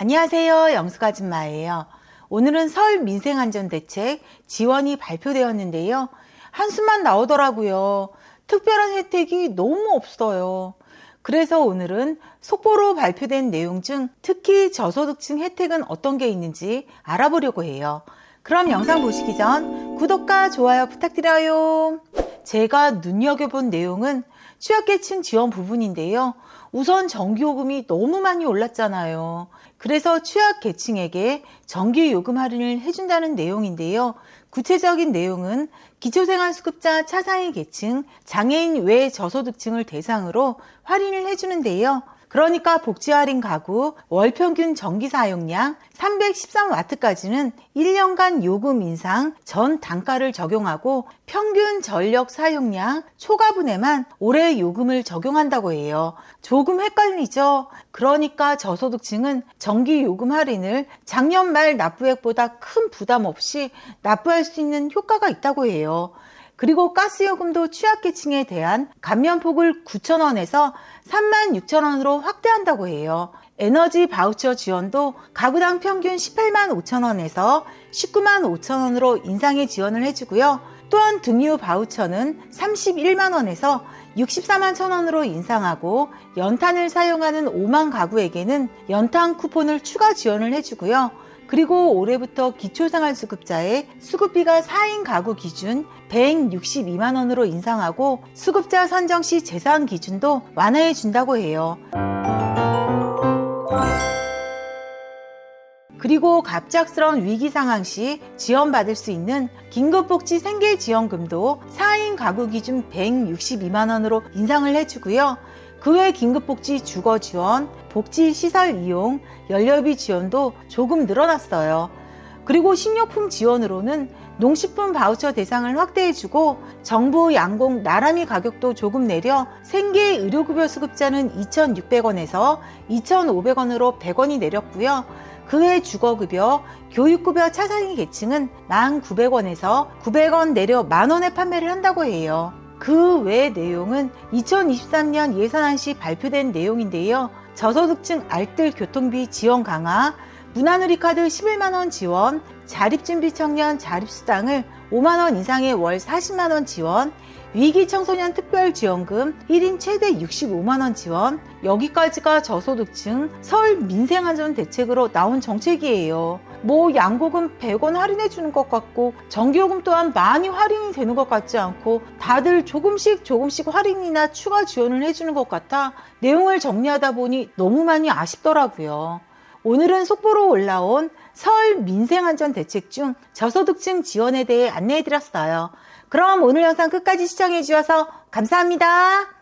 안녕하세요. 영수아줌마예요. 오늘은 설 민생안전대책 지원이 발표되었는데요. 한숨만 나오더라고요. 특별한 혜택이 너무 없어요. 그래서 오늘은 속보로 발표된 내용 중 특히 저소득층 혜택은 어떤 게 있는지 알아보려고 해요. 그럼 영상 보시기 전 구독과 좋아요 부탁드려요. 제가 눈여겨본 내용은 취약계층 지원 부분인데요. 우선 전기요금이 너무 많이 올랐잖아요. 그래서 취약계층에게 전기요금 할인을 해준다는 내용인데요. 구체적인 내용은 기초생활수급자 차상위 계층, 장애인 외 저소득층을 대상으로 할인을 해주는데요. 그러니까 복지 할인 가구 월 평균 전기 사용량 313와트까지는 1년간 요금 인상 전 단가를 적용하고 평균 전력 사용량 초과분에만 올해 요금을 적용한다고 해요. 조금 헷갈리죠? 그러니까 저소득층은 전기 요금 할인을 작년 말 납부액보다 큰 부담 없이 납부할 수 있는 효과가 있다고 해요. 그리고 가스요금도 취약계층에 대한 감면폭을 9,000원에서 36,000원으로 확대한다고 해요. 에너지 바우처 지원도 가구당 평균 18만 5천원에서 19만 5천원으로 인상의 지원을 해주고요. 또한 등유 바우처는 31만 원에서 64만 천 원으로 인상하고 연탄을 사용하는 5만 가구에게는 연탄 쿠폰을 추가 지원을 해주고요. 그리고 올해부터 기초생활수급자의 수급비가 4인 가구 기준 162만 원으로 인상하고 수급자 선정 시 재산 기준도 완화해 준다고 해요. 그리고 갑작스러운 위기 상황 시 지원받을 수 있는 긴급복지 생계지원금도 4인 가구 기준 162만 원으로 인상을 해주고요. 그 외 긴급복지 주거 지원, 복지 시설 이용, 연료비 지원도 조금 늘어났어요. 그리고 식료품 지원으로는 농식품 바우처 대상을 확대해주고 정부 양공 나라미 가격도 조금 내려 생계 의료급여 수급자는 2,600원에서 2,500원으로 100원이 내렸고요. 그외 주거급여, 교육급여 차상위 계층은 1,900원에서 900원 내려 만원에 판매를 한다고 해요. 그 외 내용은 2023년 예산안 시 발표된 내용인데요. 저소득층 알뜰 교통비 지원 강화, 문화누리카드 11만원 지원, 자립준비 청년 자립수당을 5만원 이상의 월 40만원 지원, 위기 청소년 특별지원금 1인 최대 65만원 지원, 여기까지가 저소득층 설 민생안전 대책으로 나온 정책이에요. 뭐 양곡은 100원 할인해 주는 것 같고 전기요금 또한 많이 할인이 되는 것 같지 않고 다들 조금씩 조금씩 할인이나 추가 지원을 해주는 것 같아 내용을 정리하다 보니 너무 많이 아쉽더라고요. 오늘은 속보로 올라온 설 민생안전 대책 중 저소득층 지원에 대해 안내해 드렸어요. 그럼 오늘 영상 끝까지 시청해 주셔서 감사합니다.